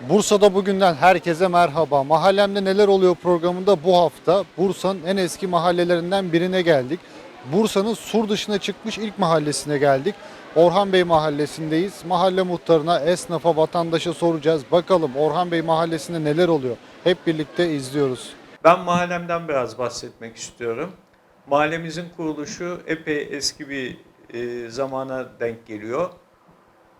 Bursa'da bugünden herkese merhaba. Mahallemde neler oluyor programında bu hafta Bursa'nın en eski mahallelerinden birine geldik. Bursa'nın sur dışına çıkmış ilk mahallesine geldik. Orhan Bey mahallesindeyiz. Mahalle muhtarına, esnafa, vatandaşa soracağız. Bakalım Orhan Bey mahallesinde neler oluyor? Hep birlikte izliyoruz. Ben mahallemden biraz bahsetmek istiyorum. Mahallemizin kuruluşu epey eski bir e, zamana denk geliyor.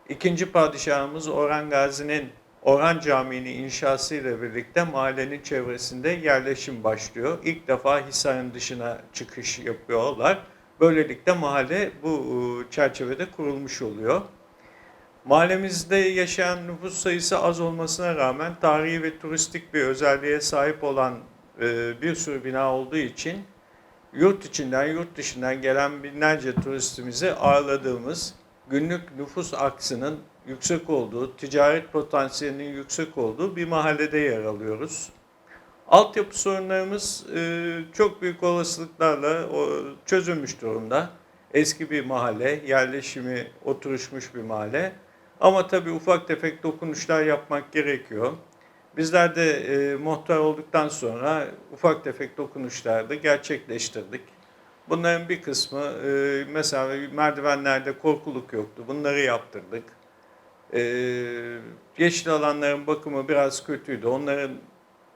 İkinci padişahımız Orhan Gazi'nin Orhan Camii'ni inşası ile birlikte mahallenin çevresinde yerleşim başlıyor. İlk defa Hisar'ın dışına çıkış yapıyorlar. Böylelikle mahalle bu e, çerçevede kurulmuş oluyor. Mahallemizde yaşayan nüfus sayısı az olmasına rağmen tarihi ve turistik bir özelliğe sahip olan e, bir sürü bina olduğu için yurt içinden yurt dışından gelen binlerce turistimizi ağırladığımız günlük nüfus aksının yüksek olduğu, ticaret potansiyelinin yüksek olduğu bir mahallede yer alıyoruz. Altyapı sorunlarımız e, çok büyük olasılıklarla o, çözülmüş durumda. Eski bir mahalle, yerleşimi oturuşmuş bir mahalle. Ama tabii ufak tefek dokunuşlar yapmak gerekiyor. Bizler de e, muhtar olduktan sonra ufak tefek dokunuşlar da gerçekleştirdik. Bunların bir kısmı e, mesela merdivenlerde korkuluk yoktu. Bunları yaptırdık. Yeşil alanların bakımı biraz kötüydü. Onların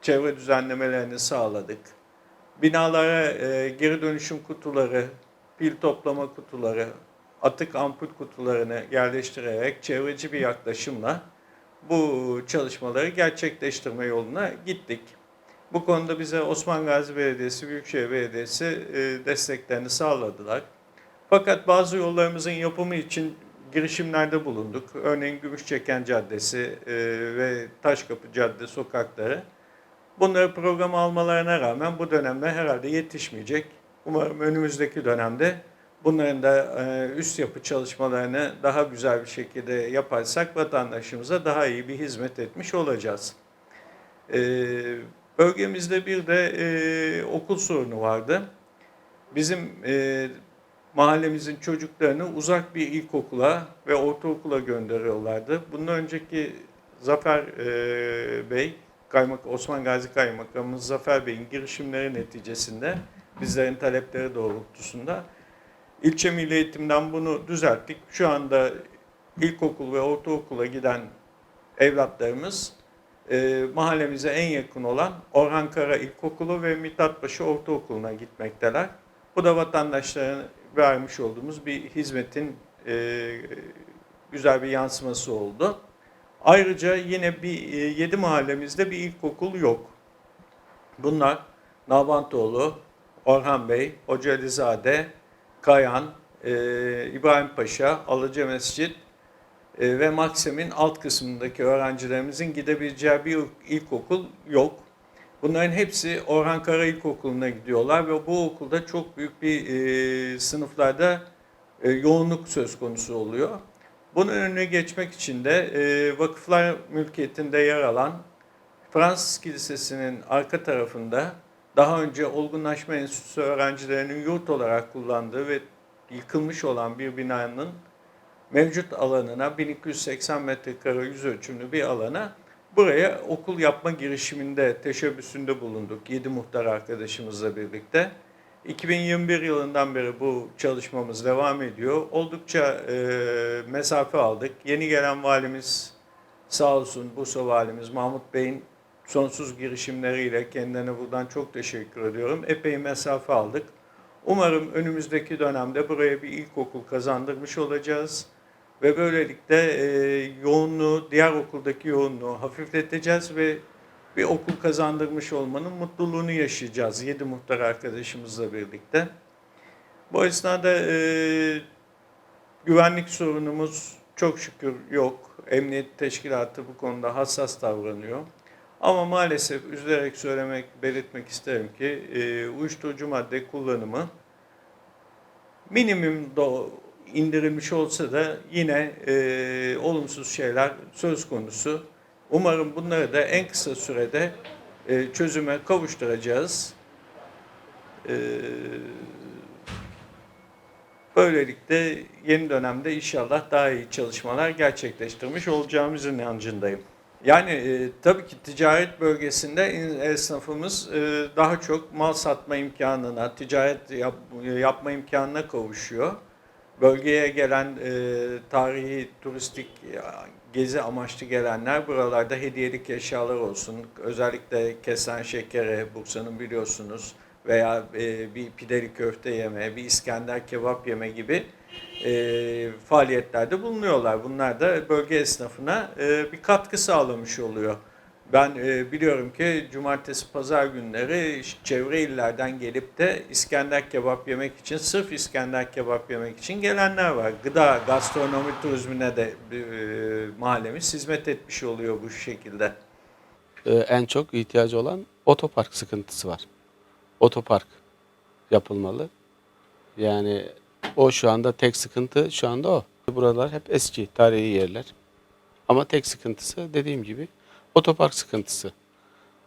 çevre düzenlemelerini sağladık. Binalara e, geri dönüşüm kutuları, pil toplama kutuları, atık ampul kutularını yerleştirerek çevreci bir yaklaşımla bu çalışmaları gerçekleştirme yoluna gittik. Bu konuda bize Osman Gazi Belediyesi, Büyükşehir Belediyesi e, desteklerini sağladılar. Fakat bazı yollarımızın yapımı için girişimlerde bulunduk. Örneğin Gümüşçeken Caddesi e, ve Taşkapı Cadde sokakları. Bunları programa almalarına rağmen bu dönemde herhalde yetişmeyecek. Umarım önümüzdeki dönemde bunların da e, üst yapı çalışmalarını daha güzel bir şekilde yaparsak vatandaşımıza daha iyi bir hizmet etmiş olacağız. E, Bölgemizde bir de e, okul sorunu vardı. Bizim e, mahallemizin çocuklarını uzak bir ilkokula ve ortaokula gönderiyorlardı. Bundan önceki Zafer e, Bey, Kaymak, Osman Gazi Kaymakamımız Zafer Bey'in girişimleri neticesinde bizlerin talepleri doğrultusunda ilçe milli eğitimden bunu düzelttik. Şu anda ilkokul ve ortaokula giden evlatlarımız e, mahallemize en yakın olan Orhan Kara İlkokulu ve Mithatpaşa Ortaokulu'na gitmekteler. Bu da vatandaşların vermiş olduğumuz bir hizmetin e, güzel bir yansıması oldu. Ayrıca yine bir e, yedi mahallemizde bir ilkokul yok. Bunlar Nalbantoğlu, Orhan Bey, Hoca Alizade, Kayan, e, İbrahim Paşa, Alıcı Mescit e, ve Maksim'in alt kısmındaki öğrencilerimizin gidebileceği bir ilkokul yok. Bunların hepsi Orhan Kara İlkokulu'na gidiyorlar ve bu okulda çok büyük bir e, sınıflarda e, yoğunluk söz konusu oluyor. Bunun önüne geçmek için de e, vakıflar mülkiyetinde yer alan Fransız Kilisesi'nin arka tarafında daha önce Olgunlaşma Enstitüsü öğrencilerinin yurt olarak kullandığı ve yıkılmış olan bir binanın mevcut alanına 1280 metrekare yüz ölçümlü bir alana buraya okul yapma girişiminde, teşebbüsünde bulunduk. 7 muhtar arkadaşımızla birlikte. 2021 yılından beri bu çalışmamız devam ediyor. Oldukça e, mesafe aldık. Yeni gelen valimiz sağ olsun Bursa valimiz Mahmut Bey'in sonsuz girişimleriyle kendine buradan çok teşekkür ediyorum. Epey mesafe aldık. Umarım önümüzdeki dönemde buraya bir ilkokul kazandırmış olacağız. Ve böylelikle e, yoğunluğu, diğer okuldaki yoğunluğu hafifleteceğiz ve bir okul kazandırmış olmanın mutluluğunu yaşayacağız. Yedi muhtar arkadaşımızla birlikte. Bu esnada e, güvenlik sorunumuz çok şükür yok. Emniyet teşkilatı bu konuda hassas davranıyor. Ama maalesef üzülerek söylemek, belirtmek isterim ki e, uyuşturucu madde kullanımı minimumda indirilmiş olsa da yine e, olumsuz şeyler söz konusu. Umarım bunları da en kısa sürede e, çözüme kavuşturacağız. E, böylelikle yeni dönemde inşallah daha iyi çalışmalar gerçekleştirmiş olacağımızın inancındayım. Yani e, tabii ki ticaret bölgesinde in- esnafımız e, daha çok mal satma imkanına, ticaret yap- yapma imkanına kavuşuyor. Bölgeye gelen e, tarihi, turistik e, gezi amaçlı gelenler buralarda hediyelik eşyalar olsun. Özellikle kesen şekere, Bursa'nın biliyorsunuz veya e, bir pideli köfte yeme, bir İskender kebap yeme gibi e, faaliyetlerde bulunuyorlar. Bunlar da bölge esnafına e, bir katkı sağlamış oluyor. Ben e, biliyorum ki cumartesi pazar günleri çevre illerden gelip de İskender kebap yemek için, sırf İskender kebap yemek için gelenler var. Gıda, gastronomi turizmine de e, mahallemiz hizmet etmiş oluyor bu şekilde. Ee, en çok ihtiyacı olan otopark sıkıntısı var. Otopark yapılmalı. Yani o şu anda tek sıkıntı şu anda o. Buralar hep eski tarihi yerler. Ama tek sıkıntısı dediğim gibi otopark sıkıntısı.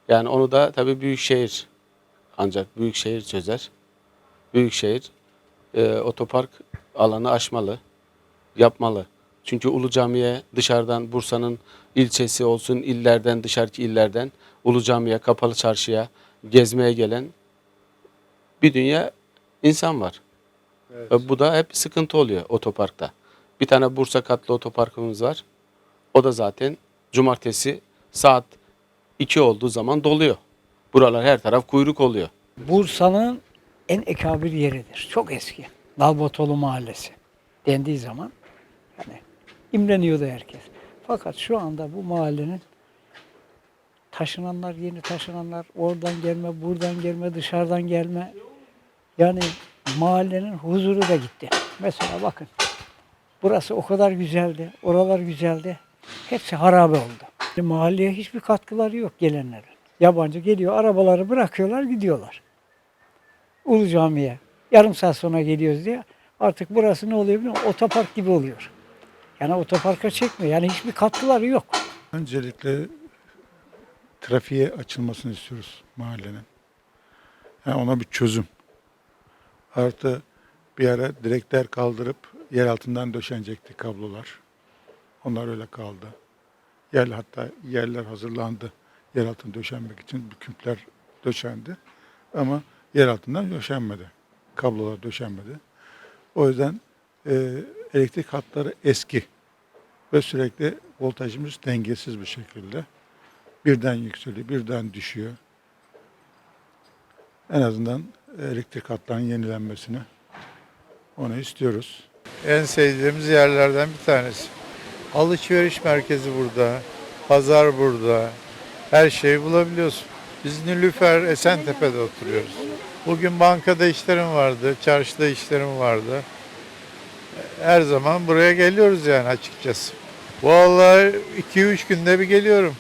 Yani onu da tabii büyükşehir ancak büyükşehir çözer. Büyükşehir e, otopark alanı aşmalı, yapmalı. Çünkü Ulu Cami'ye dışarıdan Bursa'nın ilçesi olsun, illerden, dışarıki illerden Ulu Cami'ye, Kapalı Çarşı'ya gezmeye gelen bir dünya insan var. E, Bu da hep sıkıntı oluyor otoparkta. Bir tane Bursa katlı otoparkımız var. O da zaten cumartesi saat 2 olduğu zaman doluyor. Buralar her taraf kuyruk oluyor. Bursa'nın en ekabir yeridir. Çok eski. Dalbotolu Mahallesi dendiği zaman yani imreniyordu herkes. Fakat şu anda bu mahallenin taşınanlar, yeni taşınanlar, oradan gelme, buradan gelme, dışarıdan gelme. Yani mahallenin huzuru da gitti. Mesela bakın. Burası o kadar güzeldi, oralar güzeldi. Hepsi harabe oldu. Mahalleye hiçbir katkıları yok gelenlerin. Yabancı geliyor, arabaları bırakıyorlar, gidiyorlar. Ulu Cami'ye. Yarım saat sonra geliyoruz diye. Artık burası ne oluyor biliyor musun? Otopark gibi oluyor. Yani otoparka çekmiyor. Yani hiçbir katkıları yok. Öncelikle trafiğe açılmasını istiyoruz mahallenin. Yani ona bir çözüm. Artı bir ara direkler kaldırıp yer altından döşenecekti kablolar. Onlar öyle kaldı. Yer hatta yerler hazırlandı. Yer altına döşenmek için küpler döşendi. Ama yer altından döşenmedi. Kablolar döşenmedi. O yüzden e, elektrik hatları eski ve sürekli voltajımız dengesiz bir şekilde. Birden yükseliyor, birden düşüyor. En azından elektrik hatlarının yenilenmesini onu istiyoruz. En sevdiğimiz yerlerden bir tanesi. Alışveriş merkezi burada, pazar burada, her şeyi bulabiliyorsun. Biz Nilüfer Esentepe'de oturuyoruz. Bugün bankada işlerim vardı, çarşıda işlerim vardı. Her zaman buraya geliyoruz yani açıkçası. Vallahi 2-3 günde bir geliyorum.